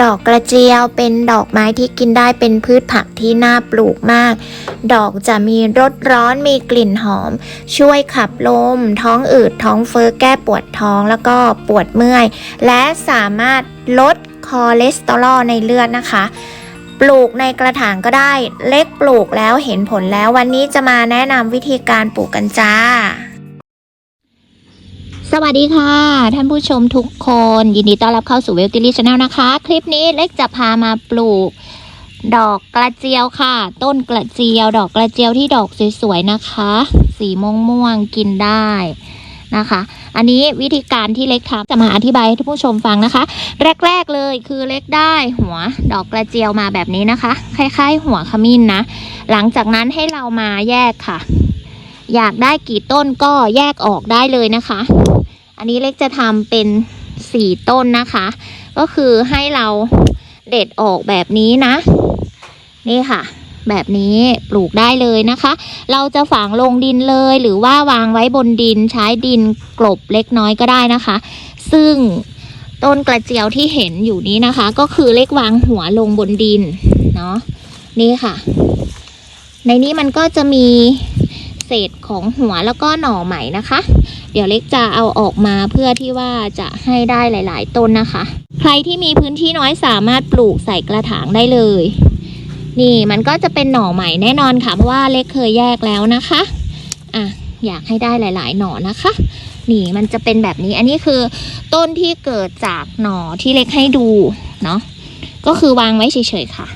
ดอกกระเจียวเป็นดอกไม้ที่กินได้เป็นพืชผักที่น่าปลูกมาก ดอกจะมีรสร้อนมีกลิ่นหอม ช่วยขับลม ท้องอืดท้องเฟ้อแก้ปวดท้องแล้วก็ปวดเมื่อย และสามารถลดคอเลสเตอรอลในเลือดนะคะปลูกในกระถางก็ได้เล็กปลูกแล้วเห็นผลแล้ววันนี้จะมาแนะนำวิธีการปลูกกันจ้า สวัสดีค่ะ ท่านผู้ชมทุกคน ยินดีต้อนรับเข้าสู่เวลติลี่ชาแนลนะคะ คลิปนี้เล็กจะพามาปลูก ดอกกระเจียวค่ะ ต้นกระเจียว ดอกกระเจียวที่ดอกสวยๆนะคะ สีม่วงม่วงกินได้นะคะ อันนี้วิธีการที่เล็กทำจะมาอธิบายให้ท่านผู้ชมฟังนะคะ แรก ๆเลยคือเล็กได้หัวดอกกระเจียวมาแบบนี้นะคะ คล้ายๆ หัวขมิ้นนะ หลังจากนั้นให้เรามาแยกค่ะ อยากได้กี่ต้นก็แยกออกได้เลยนะคะ อันนี้เล็กจะทำเป็นสี่ต้นนะคะ ก็คือให้เราเด็ดออกแบบนี้นะ นี่ค่ะ แบบนี้ปลูกได้เลยนะคะ เราจะฝังลงดินเลยหรือว่าวางไว้บนดินใช้ดินกลบเล็กน้อยก็ได้นะคะ ซึ่งต้นกระเจียวที่เห็นอยู่นี้นะคะ ก็คือเล็กวางหัวลงบนดินเนาะนี่ค่ะ ในนี้มันก็จะมี ศษของหัวแล้วก็หน่อใหม่นะคะ เดี๋ยวเล็กจะเอาออกมาเพื่อที่ว่าจะให้ได้หลาย ๆ ต้นนะคะ ใครที่มีพื้นที่น้อยสามารถปลูกใส่กระถางได้เลย นี่มันก็จะเป็นหน่อใหม่แน่นอนค่ะเพราะว่าเล็กเคยแยกแล้วนะคะอะอยากให้ได้หลาย ๆ หน่อนะคะ นี่มันจะเป็นแบบนี้อันนี้คือต้นที่เกิดจากหน่อที่เล็กให้ดูเนาะก็คือวางไว้เฉย ๆ ค่ะ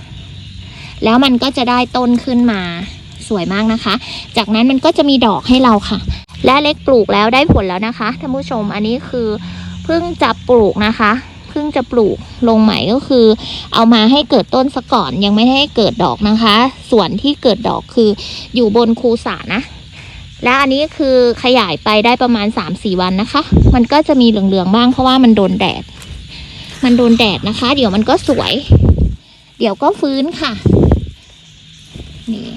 แล้วมันก็จะได้ต้นขึ้นมา สวยมากนะคะ จากนั้นมันก็จะมีดอกให้เราค่ะ และเล็กปลูกแล้วได้ผลแล้วนะคะท่านผู้ชมอันนี้คือเพิ่งจะปลูกนะคะเพิ่งจะปลูกลงใหม่ก็คือ เอามาให้เกิดต้นซะก่อนยังไม่ให้เกิดดอกนะคะ ส่วนที่เกิดดอกคืออยู่บนคูสานะและอันนี้คือขยายไปได้ประมาณ 3-4 วันนะคะ มันก็จะมีเหลืองๆบ้างเพราะว่ามันโดนแดด มันโดนแดดนะคะ เดี๋ยวมันก็สวย เดี๋ยวก็ฟื้นค่ะ นี่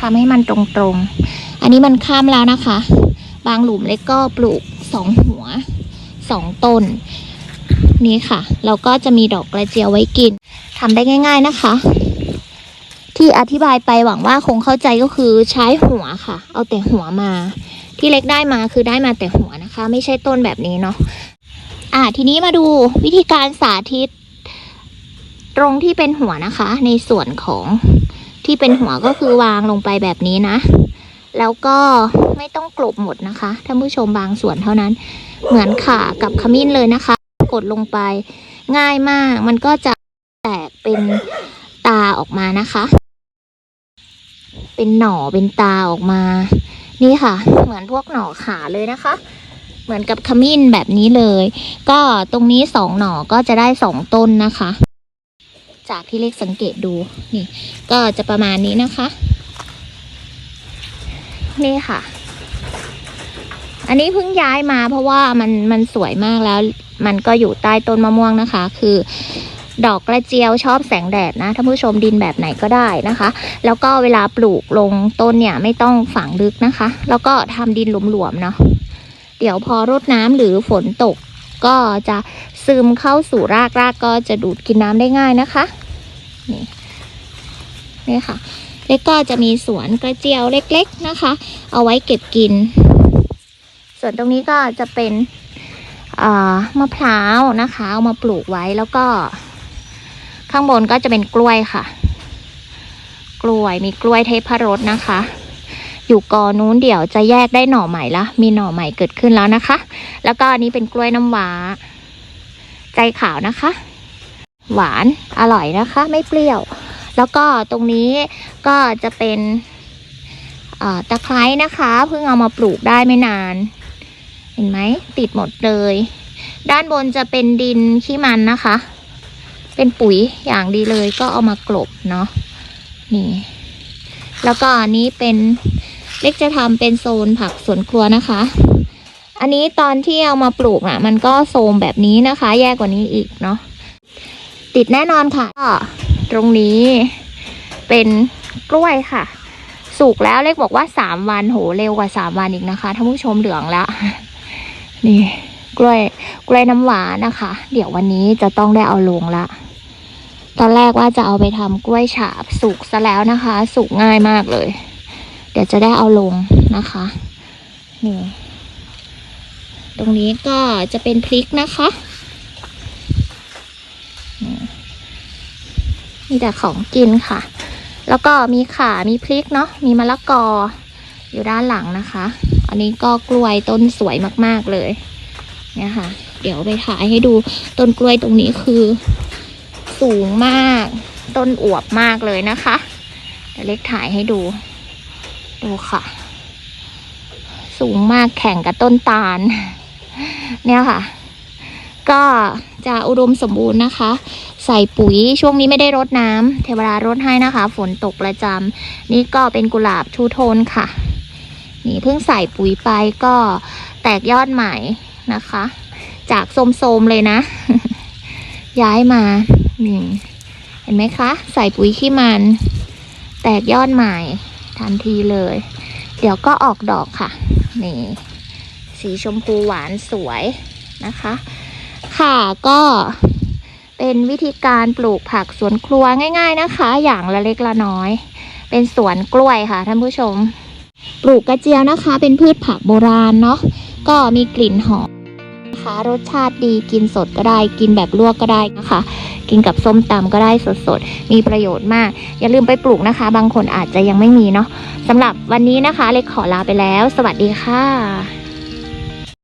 ทำให้มันตรงๆ อันนี้มันข้ามแล้วนะคะ บางหลุมเล็กก็ปลูกสองหัวสองต้น นี่ค่ะเราก็จะมีดอกกระเจียวไว้กินทำได้ง่าย ๆนะคะ ที่อธิบายไปหวังว่าคงเข้าใจก็คือใช้หัวค่ะ เอาแต่หัวมา ที่เล็กได้มาคือได้มาแต่หัวนะคะ ไม่ใช่ต้นแบบนี้เนาะอ่าทีนี้มาดูวิธีการสาธิต ตรงที่เป็นหัวนะคะ ในส่วนของ ที่เป็นหัวก็คือวางลงไปแบบนี้นะ แล้วก็ไม่ต้องกลบหมดนะคะท่านผู้ชมบางส่วนเท่านั้น เหมือนขากับขมิ้นเลยนะคะ กดลงไปง่ายมากมันก็จะแตกเป็นตาออกมานะคะ เป็นหน่อเป็นตาออกมา นี่ค่ะ เหมือนพวกหน่อขาเลยนะคะ เหมือนกับขมิ้นแบบนี้เลย ก็ตรงนี้สองหน่อก็จะได้สองต้นนะคะ จากที่เล็กสังเกตดูนี่ ก็จะประมาณนี้นะคะ นี่ค่ะ อันนี้เพิ่งย้ายมาเพราะว่ามันมันสวยมากแล้ว มันก็อยู่ใต้ต้นมะม่วงนะคะ คือดอกกระเจียวชอบแสงแดดนะท่านผู้ชมดินแบบไหนก็ได้นะคะ แล้วก็เวลาปลูกลงต้นเนี่ยไม่ต้องฝังลึกนะคะ แล้วก็ทำดินหลวมๆเนาะเดี๋ยวพอรดน้ำหรือฝนตกก็จะซึมเข้าสู่รากรากก็จะดูดกินน้ำได้ง่ายนะคะ นี่นี่ค่ะเล็กก็จะมีสวนกระเจียวเล็ก ๆนะคะ เอาไว้เก็บกิน ส่วนตรงนี้ก็จะเป็นมะพร้าวนะคะ เอามาปลูกไว้แล้วก็ ข้างบนก็จะเป็นกล้วยค่ะ กล้วยมีกล้วยเทพรสนะคะ อยู่กอนู้นเดี๋ยวจะแยกได้หน่อใหม่ละมีหน่อใหม่เกิดขึ้นแล้วนะคะ แล้วก็อันนี้เป็นกล้วยน้ำว้า ใจขาวนะคะ หวานอร่อยนะคะ ไม่เปรี้ยว แล้วก็ตรงนี้ก็จะเป็นตะไคร้นะคะเพิ่งเอามาปลูกได้ไม่นาน เห็นไหมติดหมดเลย ด้านบนจะเป็นดินขี้มันนะคะ เป็นปุ๋ยอย่างดีเลยก็เอามากลบเนาะนี่ แล้วก็อันนี้เป็นเล็กจะทำเป็นโซนผักสวนครัวนะคะ อันนี้ตอนที่เอามาปลูกอะ มันก็โซมแบบนี้นะคะ แย่กว่านี้อีกเนาะ ติดแน่นอนค่ะก็ตรงนี้เป็นกล้วยค่ะ สุกแล้วเล็กบอกว่าสามวันโหเร็วกว่าสามวันอีกนะคะท่านผู้ชมเหลืองแล้วนี่กล้วยกล้วยน้ำหวานนะคะ เดี๋ยววันนี้จะต้องได้เอาลงละตอนแรกว่าจะเอาไปทำกล้วยฉาบสุกซะแล้วนะคะ สุกง่ายมากเลย เดี๋ยวจะได้เอาลงนะคะนี่ตรงนี้ก็จะเป็นพริกนะคะ มีแต่ของกินค่ะ แล้วก็มีข่ามีพริกเนาะมีมะละกออยู่ด้านหลังนะคะ อันนี้ก็กล้วยต้นสวยมากๆเลยเนี่ยค่ะ เดี๋ยวไปถ่ายให้ดูต้นกล้วยตรงนี้คือ สูงมาก ต้นอวบมากเลยนะคะเดี๋ยวเล็กถ่ายให้ดู ดูค่ะ สูงมากแข่งกับต้นตาล เนี่ยค่ะ ก็จะอุดมสมบูรณ์นะคะ ใส่ปุ๋ยช่วงนี้ไม่ได้รดน้ำเทวดารดให้นะคะ ฝนตกประจำนี่ก็เป็นกุหลาบทูโทนค่ะ นี่เพิ่งใส่ปุ๋ยไปก็แตกยอดใหม่นะคะ จากโสมๆเลยนะ ย้ายมานี่เห็นไหมคะ ใส่ปุ๋ยขี้มัน แตกยอดใหม่ทันทีเลย เดี๋ยวก็ออกดอกค่ะ นี่ สีชมพูหวานสวยนะคะ ค่ะก็ เป็นวิธีการปลูกผักสวนครัวง่ายๆนะคะ อย่างละเล็กละน้อย เป็นสวนกล้วยค่ะท่านผู้ชม ปลูกกระเจียวนะคะ เป็นพืชผักโบราณเนาะก็มีกลิ่นหอมนะคะรสชาติดีกินสดก็ได้กินแบบลวกก็ได้นะคะ กินกับส้มตำก็ได้สดๆ มีประโยชน์มาก อย่าลืมไปปลูกนะคะ บางคนอาจจะยังไม่มีเนาะสำหรับวันนี้นะคะ เล็กขอลาไปแล้ว สวัสดีค่ะ